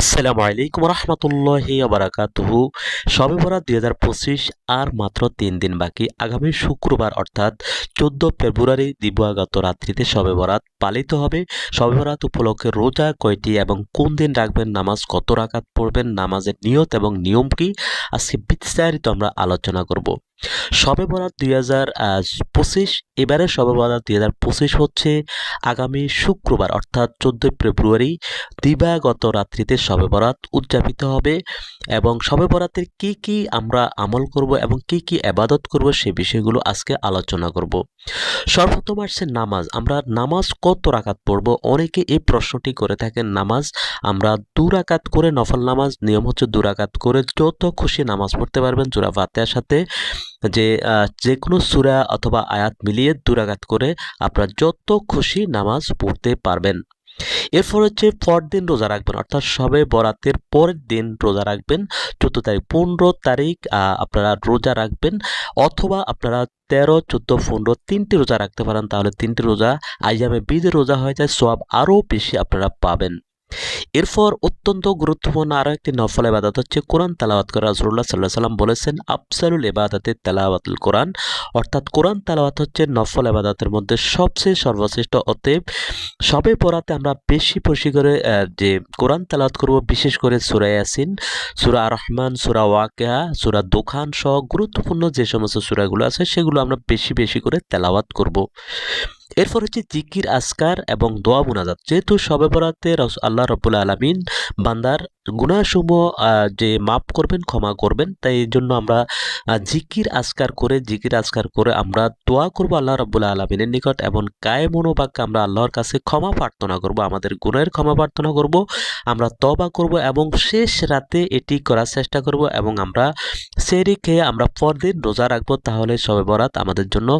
আসসালামু আলাইকুম রহমতুল্লাহি বারাকাতুহু। সবে বরাত দুই হাজার পঁচিশ আর মাত্র তিন দিন বাকি। আগামী শুক্রবার অর্থাৎ চোদ্দ ফেব্রুয়ারি দিবাগত রাত্রিতে সবে বরাত পালিত হবে। সবে বরাত উপলক্ষে রোজা কয়টি এবং কোন দিন রাখবেন, নামাজ কত রাকাত পড়বেন, নামাজের নিয়ত এবং নিয়ম কি? আজকে বিস্তারিত আমরা আলোচনা করব। সবে বরাত দুই হাজার পঁচিশ এবারে সবে বরাত দুই হাজার পঁচিশ হচ্ছে আগামী শুক্রবার, অর্থাৎ চোদ্দোই ফেব্রুয়ারি, দিবাগত রাত্রিতে সবে বরাত উদযাপিত হবে এবং সবে বরাতের কি কি আমরা আমল করব এবং কি কি আবাদত করব সে বিষয়গুলো আজকে আলোচনা করব। সর্বপ্রথম আসছে নামাজ, আমরা নামাজ কত রাকাত পড়ব? অনেকে এই প্রশ্নটি করে থাকেন, নামাজ আমরা দু রাকাত করে নফল নামাজ, নিয়ম হচ্ছে দু রাকাত করে যত খুশি নামাজ পড়তে পারবেন জোড়া ফাতেহার সাথে যে যে কোনো সুরা অথবা আয়াত মিলিয়ে দুরাগাত করে আপনারা যত খুশি নামাজ পড়তে পারবেন। এরপর হচ্ছে পরদিন রোজা রাখবেন, অর্থাৎ সবে বরাতের পরের দিন রোজা রাখবেন। চোদ্দ তারিখ পনেরো তারিখ আপনারা রোজা রাখবেন অথবা আপনারা তেরো, চোদ্দ, পনেরো তিনটি রোজা রাখতে পারেন। তাহলে তিনটি রোজা আইজামে বিদে রোজা হয়ে যায় সব আরও বেশি আপনারা পাবেন। এরপর অত্যন্ত গুরুত্বপূর্ণ আরও একটি নফল এবাদত হচ্ছে কোরআন তালাওয়াত করা রাসুল্লাহ সাল্লাহ সাল্লাম বলেছেন, আফসালুল এবাদাতে তেলাওয়াতুল কোরআন। অর্থাৎ কোরআন তালাওয়াত হচ্ছে নফল এবাদতের মধ্যে সবচেয়ে সর্বশ্রেষ্ঠ। অতএব সবে পড়াতে আমরা বেশি বেশি করে যে কোরআন তালাওয়াত করব, বিশেষ করে সুরা ইয়াসিন, সুরা রহমান, সুরা ওয়াকেহা সুরা দোকান সহ গুরুত্বপূর্ণ যে সমস্ত সুরাগুলো আছে, সেগুলো আমরা বেশি বেশি করে তেলাওয়াত করব। এরপর হচ্ছে জিকির আসকার এবং দোয়া মুনাজাত যেহেতু সবে বরাতে আল্লাহ রবুল্লা আলমিন বান্দার গুণাসমূহ যে মাপ করবেন, ক্ষমা করবেন। তাই জন্য আমরা জিকির আসকার করে, জিকির আসকার করে আমরা দোয়া করব আল্লাহ রবুল্লা আলমিনের নিকট এবং গায়ে মনোবাক্যে আমরা আল্লাহর কাছে ক্ষমা প্রার্থনা করব, আমাদের গুণের ক্ষমা প্রার্থনা করব। আমরা তবা করব এবং শেষ রাতে এটি করার চেষ্টা করব এবং আমরা সেরি খেয়ে আমরা পরদিন রোজা রাখব। তাহলে সবে বরাত আমাদের জন্য